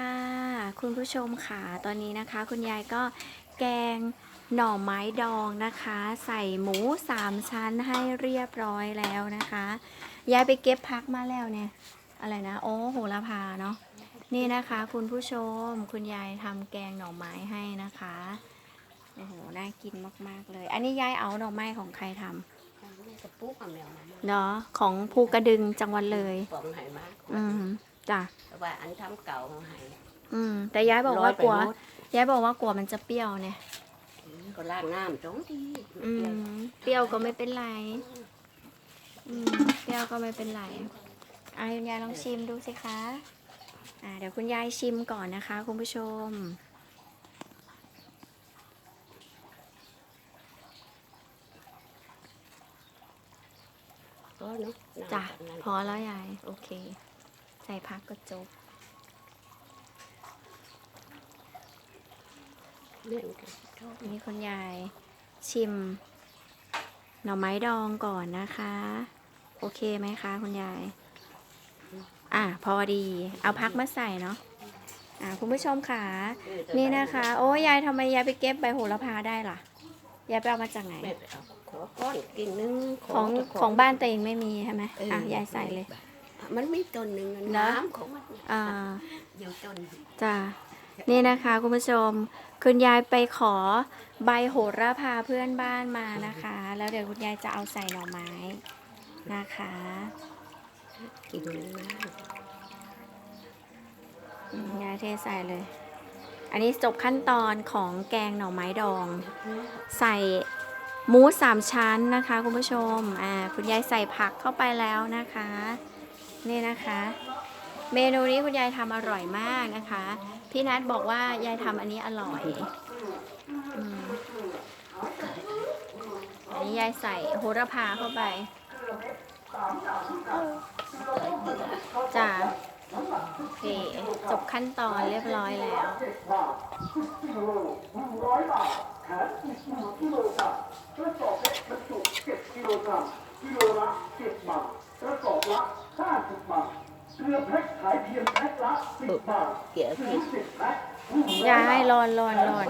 ค่ะคุณผู้ชมค่ะตอนนี้นะคะ คุณยายก็แกงหน่อไม้ดองนะคะ ใส่หมูสามชั้นให้เรียบร้อยแล้วนะคะยายไปเก็บพักมาแล้วเนี่ย อะไรนะ โอ้โหระพาเนาะนี่นะคะ คุณผู้ชมคุณยายทำแกงหน่อไม้ให้นะคะโอ้โหน่ากินมาก ๆ เลย อันนี้ยายเอาหน่อไม้ของใครทำกระปุกกับแมวมาเนาะของภูกระดึงจังหวัดเลยปองใหายมาอืม จ้ะแต่ว่าอันทำเก่าของใหายอืม แต่ยายบอกว่ากลัว ยายบอกว่ากลัวมันจะเปรี้ยวเนี่ย ก็ล้างน้ำตรงที่อืม เปรี้ยวก็ไม่เป็นไร อืม เปรี้ยวก็ไม่เป็นไรอะคุณยายลองชิมดูสิคะ อ่า เดี๋ยวคุณยายชิมก่อนนะคะ คุณผู้ชมก็เนาะจ้ะพอแล้วยาย โอเค ใส่พักก็จบเรื่องกันชอบนี่คุณยายชิม หน่อไม้ดองก่อนนะคะ โอเคไหมคะ คุณยาย อะพอดี เอาพักมาใส่เนาะอะคุณผู้ชมค่ะ นี่นะคะ โอ้ยายทำไมยายไปเก็บใบโหระพาได้ล่ะ ยายไปเอามาจากไหนแม่ไปเอาขอก้อนกิ่งนึง ของเจ้าของบ้านตัวเองไม่มีใช่ไหมเอออะยายใส่เลย มันมีต้นหนึ่งอะเนอะน้ำของมันเนี่ยอ่าอยู่ต้นจ้ะนี่นะคะคุณผู้ชม คุณยายไปขอใบโหระพาเพื่อนบ้านมานะคะ แล้วเดี๋ยวคุณยายจะเอาใส่หน่อไม้นะคะ กินมันมากอืมยายเทใส่เลย อันนี้จบขั้นตอนของแกงหน่อไม้ดอง ใส่หมูสามชั้นนะคะคุณผู้ชม อ่า คุณยายใส่ผักเข้าไปแล้วนะคะ นี่นะคะ เมนูนี้คุณยายทำอร่อยมากนะคะ พี่นัทบอกว่ายายทำอันนี้อร่อยอันนี้ยายใส่โหระพาเข้าไปจ้าโอเคจบขั้นตอนเรียบร้อยแล้วกิโลกรัมกิโลละ10บาทกระสอบละ เกลือแพ็คขายเพียงแพ็คละ10บาทเกี่ยวกิน10แพ็คยายร้อนร้อนร้อน